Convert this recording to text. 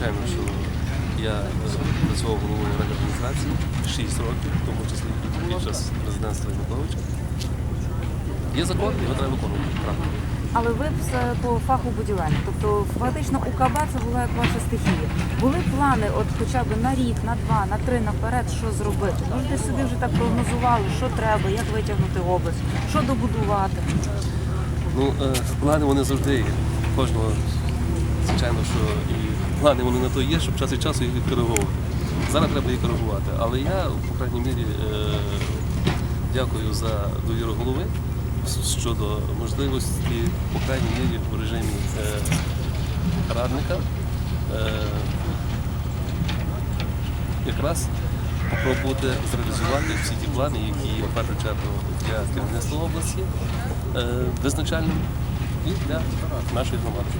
звичайно, що я працював головою райадміністрації 6 років, в тому числі під час президентства Януковича. Є закон, його треба виконувати. правда. Але ви все по фаху будівельник. Тобто фактично УКБ це була як ваша стихія. Були плани, от хоча б на рік, на два, на три наперед, що зробити? Може, десь собі вже так прогнозували, що треба, як витягнути область, що добудувати. Ну, е, плани вони завжди є. Кожного, звичайно, що і плани вони на то є, щоб час від часу їх відкориговувати. Зараз треба їх коригувати. Але я, по крайній мірі, е, дякую за довіру голови щодо можливості, по крайній мірі, в режимі е, радника. е, якраз спробувати зреалізувати всі ті плани, які є в першу чергу для керівництва області, визначальними і для нашої громади.